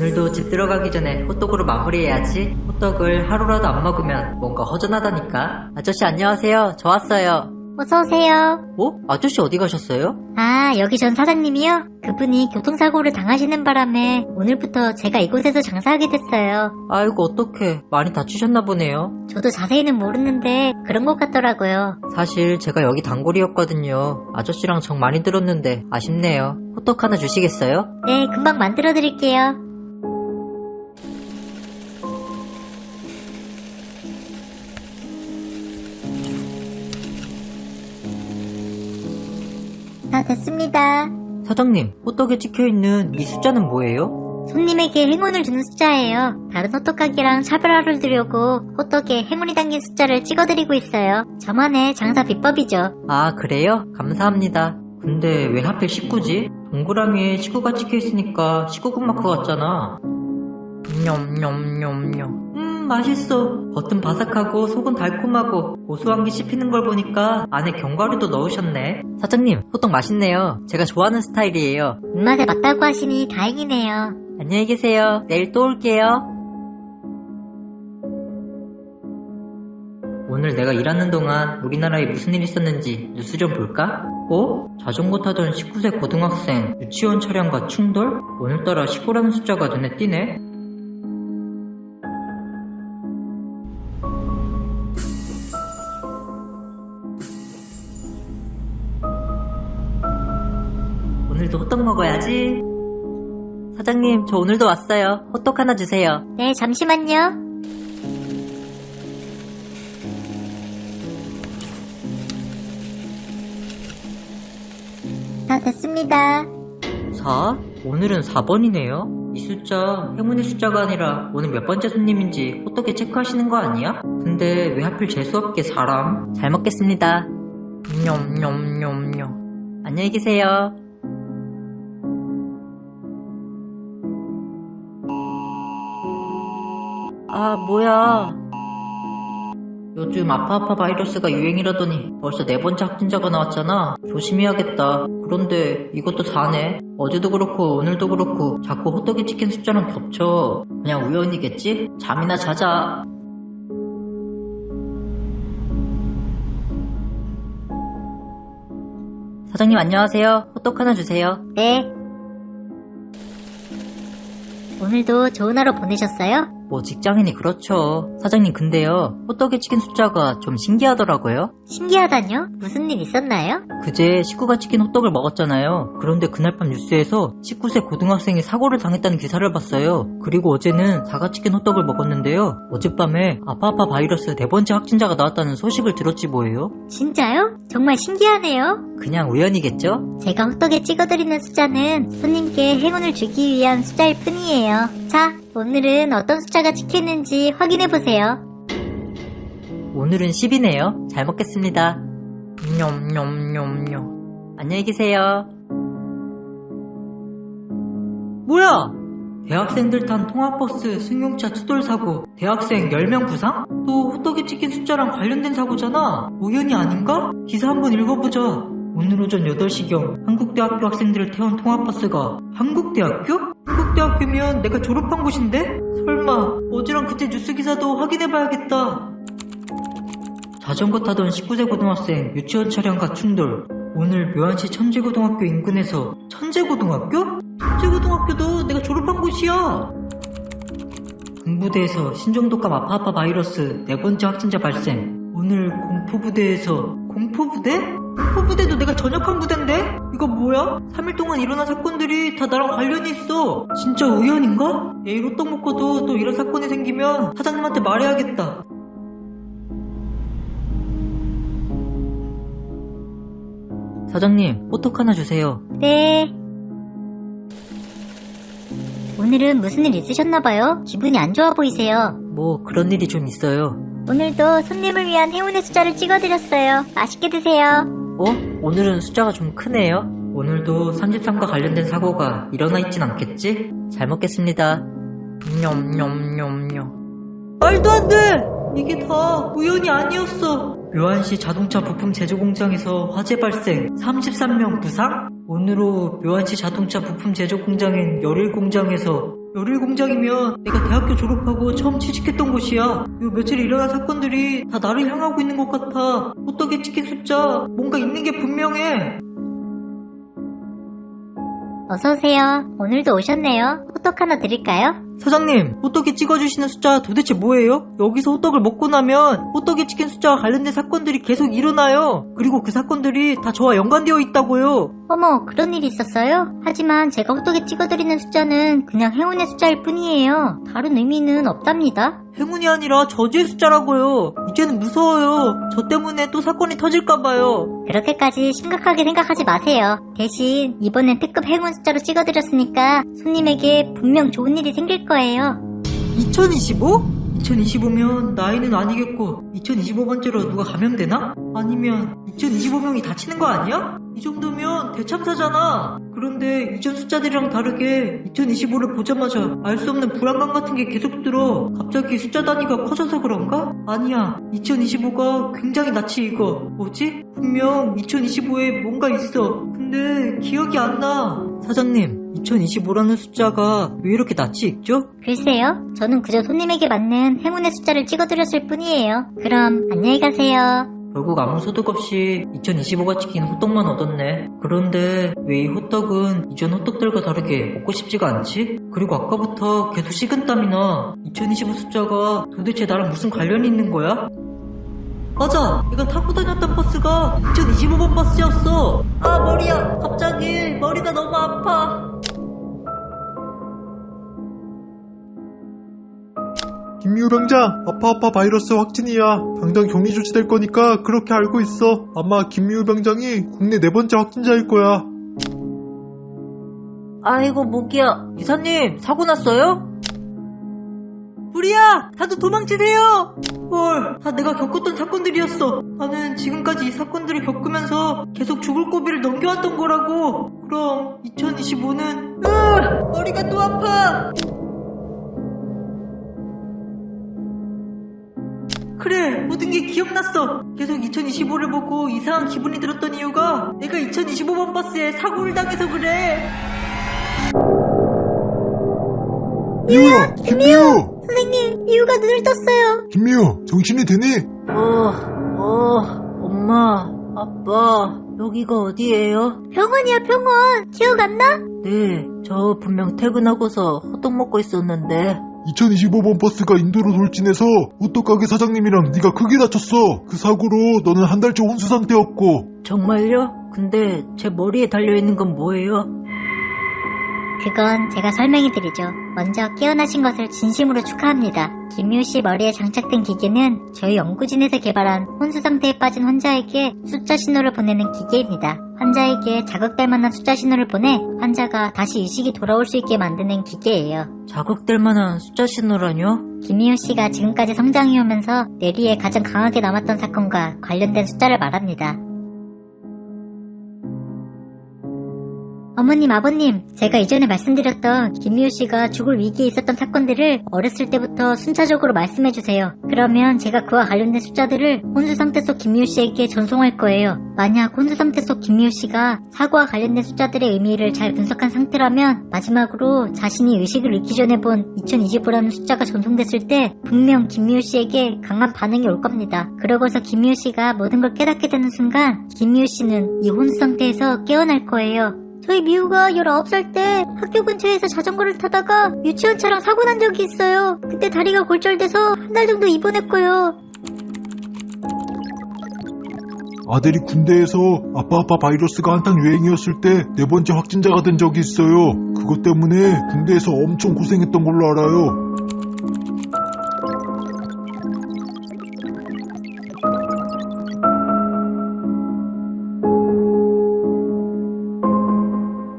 오늘도 집 들어가기 전에 호떡으로 마무리해야지. 호떡을 하루라도 안 먹으면 뭔가 허전하다니까. 아저씨 안녕하세요. 저 왔어요. 어서오세요. 어? 아저씨 어디 가셨어요? 아, 여기 전 사장님이요? 그분이 교통사고를 당하시는 바람에 오늘부터 제가 이곳에서 장사하게 됐어요. 아이고 어떡해. 많이 다치셨나 보네요. 저도 자세히는 모르는데 그런 것 같더라고요. 사실 제가 여기 단골이었거든요. 아저씨랑 정 많이 들었는데 아쉽네요. 호떡 하나 주시겠어요? 네, 금방 만들어 드릴게요. 다 됐습니다. 사장님, 호떡에 찍혀있는 이 숫자는 뭐예요? 손님에게 행운을 주는 숫자예요. 다른 호떡가게랑 차별화를 두려고 호떡에 행운이 담긴 숫자를 찍어드리고 있어요. 저만의 장사 비법이죠. 아, 그래요? 감사합니다. 근데 왜 하필 19지? 동그라미에 19가 찍혀있으니까 19금 마크 같잖아. 냠냠냠냠. 음, 맛있어. 겉은 바삭하고 속은 달콤하고 고소한 게 씹히는 걸 보니까 안에 견과류도 넣으셨네. 사장님, 호떡 맛있네요. 제가 좋아하는 스타일이에요. 입맛에 맞다고 하시니 다행이네요. 안녕히 계세요. 내일 또 올게요. 오늘 내가 일하는 동안 우리나라에 무슨 일 있었는지 뉴스 좀 볼까? 어? 자전거 타던 19세 고등학생 유치원 차량과 충돌? 오늘따라 19라는 숫자가 눈에 띄네? 호떡 먹어야지. 사장님, 저 오늘도 왔어요. 호떡 하나 주세요. 네, 잠시만요. 다 됐습니다. 4? 오늘은 4번이네요. 이 숫자, 행운의 숫자가 아니라 오늘 몇 번째 손님인지 호떡에 체크하시는 거 아니야? 근데 왜 하필 재수없게 사람? 잘 먹겠습니다. 냠냠냠냠. 안녕히 계세요. 아, 뭐야. 요즘 아파아파 바이러스가 유행이라더니 벌써 네 번째 확진자가 나왔잖아. 조심해야겠다. 그런데 이것도 4네. 어제도 그렇고 오늘도 그렇고 자꾸 호떡에 찍힌 숫자랑 겹쳐. 그냥 우연이겠지? 잠이나 자자. 사장님 안녕하세요. 호떡 하나 주세요. 네. 오늘도 좋은 하루 보내셨어요? 뭐 직장인이 그렇죠. 사장님 근데요. 호떡에 찍힌 숫자가 좀 신기하더라고요. 신기하다뇨? 무슨 일 있었나요? 그제 식구가 치킨 호떡을 먹었잖아요. 그런데 그날 밤 뉴스에서 19세 고등학생이 사고를 당했다는 기사를 봤어요. 그리고 어제는 사과치킨 호떡을 먹었는데요. 어젯밤에 아파아파 바이러스 네 번째 확진자가 나왔다는 소식을 들었지 뭐예요? 진짜요? 정말 신기하네요. 그냥 우연이겠죠? 제가 호떡에 찍어드리는 숫자는 손님께 행운을 주기 위한 숫자일 뿐이에요. 자, 오늘은 어떤 숫자가 찍혔는지 확인해보세요. 오늘은 10이네요. 잘 먹겠습니다. 냠냠냠냠. 안녕히 계세요. 뭐야? 대학생들 탄 통학버스 승용차 추돌 사고, 대학생 10명 부상? 또 호떡에 찍힌 숫자랑 관련된 사고잖아. 우연이 아닌가? 기사 한번 읽어보자. 오늘 오전 8시경 한국대학교 학생들을 태운 통학버스가 한국대학교? 한국대학교면 내가 졸업한 곳인데? 설마 어제랑 그때 뉴스 기사도 확인해봐야겠다. 자전거 타던 19세 고등학생 유치원 차량과 충돌. 오늘 묘안시 천재고등학교 인근에서 천재고등학교? 천재고등학교도 내가 졸업한 곳이야. 군부대에서 신종독감 아파아파 바이러스 네 번째 확진자 발생. 오늘 공포부대에서 공포부대? 공포부대도 내가 전역한 부대인데? 이거 뭐야? 3일 동안 일어난 사건들이 다 나랑 관련이 있어. 진짜 우연인가? 내일 호떡 먹고도 또 이런 사건이 생기면 사장님한테 말해야겠다. 사장님, 호떡 하나 주세요. 네. 오늘은 무슨 일 있으셨나봐요? 기분이 안 좋아 보이세요. 뭐 그런 일이 좀 있어요. 오늘도 손님을 위한 행운의 숫자를 찍어드렸어요. 맛있게 드세요. 어? 오늘은 숫자가 좀 크네요. 오늘도 33과 관련된 사고가 일어나 있진 않겠지? 잘 먹겠습니다. 냠냠냠냠. 말도 안 돼! 이게 다 우연이 아니었어. 묘안시 자동차 부품 제조 공장에서 화재 발생 33명 부상? 오늘로 묘안시 자동차 부품 제조 공장인 열일 공장에서 열일 공장이면 내가 대학교 졸업하고 처음 취직했던 곳이야. 요 며칠 일어난 사건들이 다 나를 향하고 있는 것 같아. 호떡에 찍힌 숫자 뭔가 있는 게 분명해. 어서오세요. 오늘도 오셨네요. 호떡 하나 드릴까요? 사장님, 호떡에 찍어주시는 숫자 도대체 뭐예요? 여기서 호떡을 먹고 나면 호떡에 찍힌 숫자와 관련된 사건들이 계속 일어나요. 그리고 그 사건들이 다 저와 연관되어 있다고요. 어머, 그런 일이 있었어요? 하지만 제가 호떡에 찍어드리는 숫자는 그냥 행운의 숫자일 뿐이에요. 다른 의미는 없답니다. 행운이 아니라 저주의 숫자라고요. 이제는 무서워요. 저 때문에 또 사건이 터질까봐요. 그렇게까지 심각하게 생각하지 마세요. 대신 이번엔 특급 행운 숫자로 찍어드렸으니까 손님에게 분명 좋은 일이 생길 거예요. 2025? 2025면 나이는 아니겠고 2025번째로 누가 감염되나? 아니면 2025명이 다치는 거 아니야? 이 정도면 대참사잖아. 그런데 이전 숫자들이랑 다르게 2025를 보자마자 알 수 없는 불안감 같은 게 계속 들어. 갑자기 숫자 단위가 커져서 그런가? 아니야. 2025가 굉장히 낯이 익어. 뭐지? 분명 2025에 뭔가 있어. 근데 기억이 안 나. 사장님, 2025라는 숫자가 왜 이렇게 낯이 익죠? 글쎄요, 저는 그저 손님에게 맞는 행운의 숫자를 찍어드렸을 뿐이에요. 그럼 안녕히 가세요. 결국 아무 소득 없이 2025가 찍힌 호떡만 얻었네. 그런데 왜 이 호떡은 이전 호떡들과 다르게 먹고 싶지가 않지? 그리고 아까부터 계속 식은땀이 나. 2025 숫자가 도대체 나랑 무슨 관련이 있는 거야? 맞아! 내가 타고 다녔던 버스가 2025번 버스였어! 아, 머리야! 갑자기 머리가 너무 아파! 병장, 아파아파 바이러스 확진이야. 당장 격리 조치될 거니까 그렇게 알고 있어. 아마 김미우 병장이 국내 네 번째 확진자일 거야. 아이고 목이야 이사님 사고 났어요? 불이야 다들 도망치세요 헐 다 내가 겪었던 사건들이었어 나는 지금까지 이 사건들을 겪으면서 계속 죽을 고비를 넘겨왔던 거라고 그럼 2025는 으 머리가 또 아파 그래 모든 게 기억났어 계속 2025를 보고 이상한 기분이 들었던 이유가 내가 2025번 버스에 사고를 당해서 그래 미우야! 김미우! 선생님, 이유가 눈을 떴어요. 김미우, 정신이 되니? 어, 어, 엄마, 아빠, 여기가 어디예요? 병원이야, 병원. 기억 안 나? 네, 저 분명 퇴근하고서 호떡 먹고 있었는데, 2025번 버스가 인도로 돌진해서 호떡가게 사장님이랑 네가 크게 다쳤어. 그 사고로 너는 한 달째 혼수 상태였고. 정말요? 근데 제 머리에 달려있는 건 뭐예요? 그건 제가 설명해 드리죠. 먼저 깨어나신 것을 진심으로 축하합니다. 김유 씨 머리에 장착된 기계는 저희 연구진에서 개발한 혼수 상태에 빠진 환자에게 숫자 신호를 보내는 기계입니다. 환자에게 자극될 만한 숫자 신호를 보내 환자가 다시 의식이 돌아올 수 있게 만드는 기계예요. 자극될 만한 숫자 신호라뇨? 김희우 씨가 지금까지 성장해오면서 뇌리에 가장 강하게 남았던 사건과 관련된 숫자를 말합니다. 어머님, 아버님, 제가 이전에 말씀드렸던 김미호 씨가 죽을 위기에 있었던 사건들을 어렸을 때부터 순차적으로 말씀해주세요. 그러면 제가 그와 관련된 숫자들을 혼수 상태 속 김미호 씨에게 전송할 거예요. 만약 혼수 상태 속 김미호 씨가 사고와 관련된 숫자들의 의미를 잘 분석한 상태라면 마지막으로 자신이 의식을 잃기 전에 본 2025라는 숫자가 전송됐을 때 분명 김미호 씨에게 강한 반응이 올 겁니다. 그러고서 김미호 씨가 모든 걸 깨닫게 되는 순간 김미호 씨는 이 혼수 상태에서 깨어날 거예요. 저희 미우가 19살 때 학교 근처에서 자전거를 타다가 유치원차랑 사고 난 적이 있어요. 그때 다리가 골절돼서 한 달 정도 입원했고요. 아들이 군대에서 아빠 아빠 바이러스가 한창 유행이었을 때 네 번째 확진자가 된 적이 있어요. 그것 때문에 군대에서 엄청 고생했던 걸로 알아요.